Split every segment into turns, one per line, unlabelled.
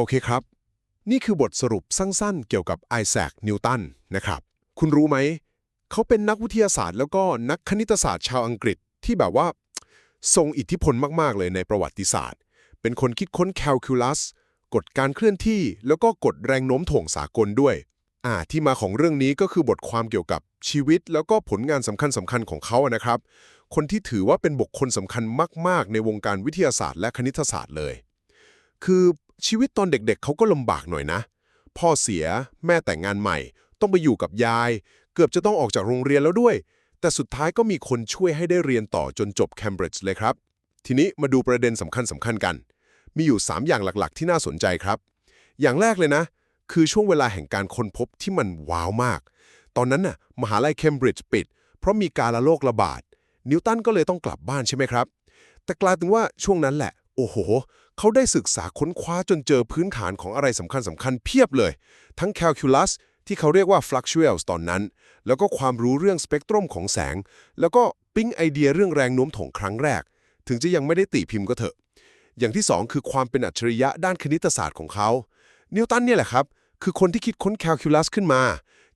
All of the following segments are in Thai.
โอเคครับ นี่คือบทสรุปสั้นๆ เกี่ยวกับไอแซค นิวตันนะครับ คุณรู้ไหม เขาเป็นนักวิทยาศาสตร์ แล้วก็นักคณิตศาสตร์ชาวอังกฤษที่แบบว่า ทรงอิทธิพลมากๆ เลยในประวัติศาสตร์ เป็นคนคิดค้นแคลคูลัส กฎการเคลื่อนที่ แล้วก็กฎแรงโน้มถ่วงสากลด้วย อ่า ที่มาของเรื่องนี้ก็คือบทความเกี่ยวกับชีวิต แล้วก็ผลงานสำคัญสำคัญๆของเขาอะนะครับ คนที่ถือว่าเป็นบุคคลสำคัญมาก ๆ ในวงการวิทยาศาสตร์ และคณิตศาสตร์เลย คือ ชีวิตตอนเด็กๆเขาก็ลำบากหน่อยนะ พ่อเสียแม่แต่งงานใหม่ ต้องไปอยู่กับยาย เกือบจะต้องออกจากโรงเรียนแล้วด้วย แต่สุดท้ายก็มีคนช่วยให้ได้เรียนต่อจนจบเคมบริดจ์เลยครับ ทีนี้มาดูประเด็นสำคัญสำคัญๆกัน มีอยู่ 3 อย่างหลักๆ ที่น่าสนใจครับ อย่างแรกเลยนะ คือช่วงเวลาแห่งการค้นพบที่มันว้าวมาก ตอนนั้นน่ะมหาลัยเคมบริดจ์ปิด เพราะมีการระโรคระบาดนิวตันก็เลยต้องกลับบ้านใช่ไหมครับ แต่กลายเป็นว่าช่วงนั้นแหละ โอ้โหเขาได้ศึกษาค้นคว้าจนเจอพื้นฐานของอะไรสำคัญสำคัญเพียบเลย ทั้งแคลคูลัสที่เขาเรียกว่า fluctuals ตอนนั้น แล้วก็ความรู้เรื่องสเปกตรัมของแสง แล้วก็ปิ๊งไอเดียเรื่องแรงโน้มถ่วงครั้งแรก ถึงจะยังไม่ได้ตีพิมพ์ก็เถอะ อย่างที่สองคือความเป็นอัจฉริยะด้านคณิตศาสตร์ของเขา นิวตันเนี่ยแหละครับ คือคนที่คิดค้นแคลคูลัสขึ้นมา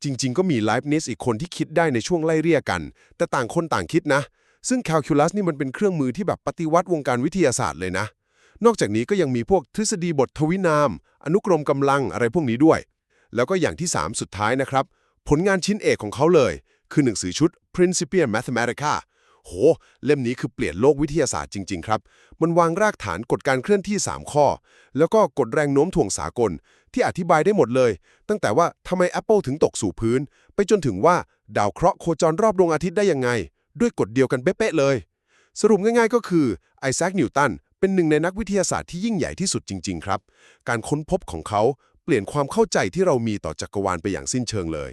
จริง ๆ ก็มีไลฟ์นิสอีกคนที่คิดได้ในช่วงไล่เรียกกัน แต่ต่างคนต่างคิดนะ ซึ่งแคลคูลัสนี่มันเป็นเครื่องมือที่แบบปฏิวัติวงการวิทยาศาสตร์เลยนะ นอกจากนี้ก็ยังมีพวกทฤษฎีบททวินาม อนุกรมกำลังอะไรพวกนี้ด้วย แล้วก็อย่างที่ 3 สุดท้ายนะครับ ผลงานชิ้นเอกของเขาเลย คือหนังสือชุด Principia Mathematica โห เล่มนี้คือเปลี่ยนโลกวิทยาศาสตร์จริง ๆ ครับ มันวางรากฐานกฎการเคลื่อนที่ 3 ข้อ แล้วก็กฎแรงโน้มถ่วงสากล ที่อธิบายได้หมดเลย ตั้งแต่ว่าทำไม Apple ถึงตกสู่พื้น ไปจนถึงว่าดาวเคราะห์โคจรรอบดวงอาทิตย์ได้ยังไง ด้วยกฎเดียวกันเป๊ะๆเลย สรุปง่ายๆก็คือไอแซคนิวตัน เป็นหนึ่งในนักวิทยาศาสตร์ที่ยิ่งใหญ่ที่สุดจริง ๆ ครับ การค้นพบของเขาเปลี่ยนความเข้าใจที่เรามีต่อจักรวาลไปอย่างสิ้นเชิงเลย